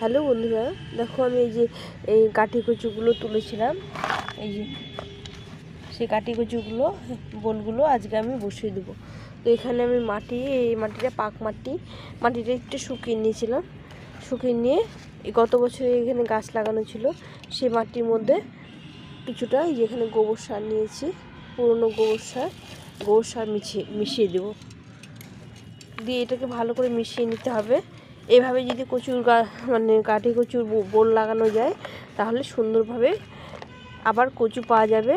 Hello বন্ধুরা, দেখো আমি এই যে এই কাঠি কচুগুলো তুলেছিলাম। এই যে সেই কাঠি কচুগুলো বোলগুলো আজকে আমি বসিয়ে দেবো। তো এখানে আমি মাটি, এই মাটিটা পাক মাটি, মাটিটা একটু শুকিয়ে নিয়েছিলাম। শুকিয়ে নিয়ে এই গত বছর এখানে গাছ লাগানো ছিল সেই মাটির মধ্যে কিছুটা এই যে এখানে গোবর সার নিয়েছি, পুরনো গোবর সার গোবর সার মিশিয়ে মিশিয়ে দেবো। দিয়ে এটাকে ভালো করে মিশিয়ে নিতে হবে। এভাবে যদি কচুর গা মানে কাঠি কচুর বোল লাগানো যায়, তাহলে সুন্দরভাবে আবার কচু পাওয়া যাবে।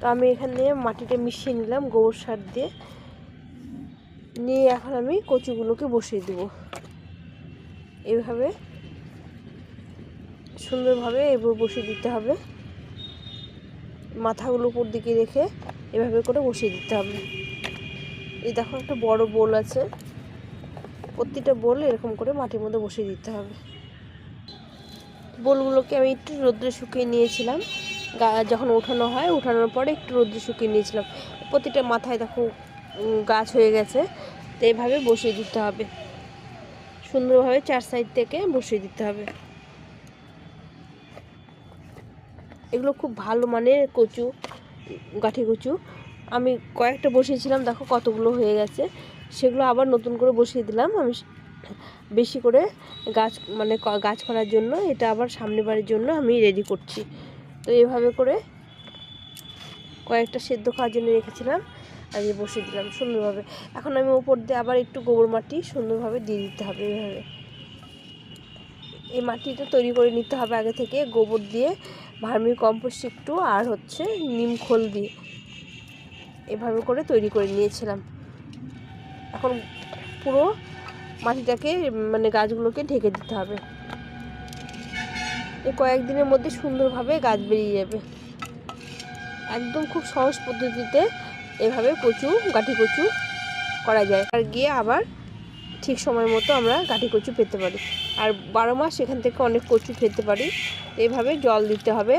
তো আমি এখানে মাটিটা মিশিয়ে নিলাম, গোবর সার দিয়ে। নিয়ে এখন আমি কচুগুলোকে বসিয়ে দেবো। এইভাবে সুন্দরভাবে এভাবে বসিয়ে দিতে হবে। মাথাগুলো উপর দিকে রেখে এভাবে করে বসিয়ে দিতে হবে। এই দেখো একটা বড় বোল আছে। প্রতিটা বোল এরকম করে মাটির মধ্যে বসিয়ে দিতে হবে। বোলগুলোকে আমি একটু রোদ্রে শুকিয়ে নিয়েছিলাম। যখন ওঠানো হয়, উঠানোর পরে একটু রোদ্রে শুকিয়ে নিয়েছিলাম। প্রতিটা মাথায় দেখো গাছ হয়ে গেছে, তো এইভাবে বসিয়ে দিতে হবে। সুন্দরভাবে চার সাইড থেকে বসিয়ে দিতে হবে। এগুলো খুব ভালো মানের কচু, গাঠি কচু। আমি কয়েকটা বসিয়েছিলাম, দেখো কতগুলো হয়ে গেছে। সেগুলো আবার নতুন করে বসিয়ে দিলাম। আমি বেশি করে গাছ মানে গাছ করার জন্য, এটা আবার সামনে বাড়ির জন্য আমি রেডি করছি। তো এভাবে করে কয়েকটা সেদ্ধ খাওয়ার জন্য রেখেছিলাম, আর এই বসিয়ে দিলাম সুন্দরভাবে। এখন আমি ওপর দিয়ে আবার একটু গোবর মাটি সুন্দরভাবে দিয়ে দিতে হবে এভাবে। এই মাটিটা তৈরি করে নিতে হবে আগে থেকে, গোবর দিয়ে ভার্মি কম্পোস্ট একটু, আর হচ্ছে নিম খোল দিয়ে। এভাবে করে তৈরি করে নিয়েছিলাম। এখন পুরো মাটিটাকে মানে গাছগুলোকে ঢেকে দিতে হবে। এই কয়েকদিনের মধ্যে সুন্দরভাবে গাছ বেরিয়ে যাবে। একদম খুব সহজ পদ্ধতিতে এভাবে কচু, গাঠি কচু করা যায়। আর গিয়ে আবার ঠিক সময় মতো আমরা গাঠি কচু পেতে পারি। আর বারো মাস এখান থেকে অনেক কচু পেতে পারি। এইভাবে জল দিতে হবে।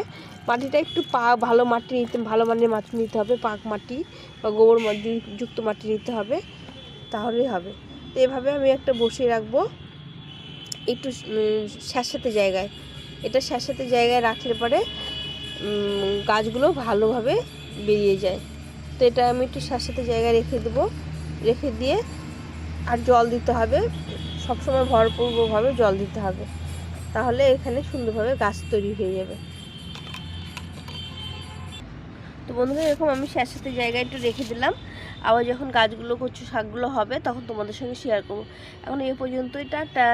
মাটিটা একটু পা, ভালো মাটি নিতে, ভালো মানের মাটি নিতে হবে। পাক মাটি বা গোবর যুক্ত মাটি নিতে হবে। তাহলেই হবে। তো এভাবে আমি একটা বসিয়ে রাখব। একটু স্যাঁতস্যাঁতে জায়গায়। এটা স্যাঁতস্যাঁতে জায়গায় রাখলে পরে গাছগুলো ভালোভাবে বেরিয়ে যায়। তো এটা আমি একটু স্যাঁতস্যাঁতে জায়গায় রেখে দেবো। রেখে দিয়ে আর জল দিতে হবে। সবসময় ভরপুরভাবে জল দিতে হবে। তাহলে এখানে সুন্দরভাবে গাছ তৈরি হয়ে যাবে। তো বন্ধুরা, এরকম আমি স্যাঁতস্যাঁতে জায়গায় একটু রেখে দিলাম। আবার যখন গাছগুলো, কচু শাকগুলো হবে, তখন তোমাদের সঙ্গে শেয়ার করব। এখন এ পর্যন্তই, টাটা।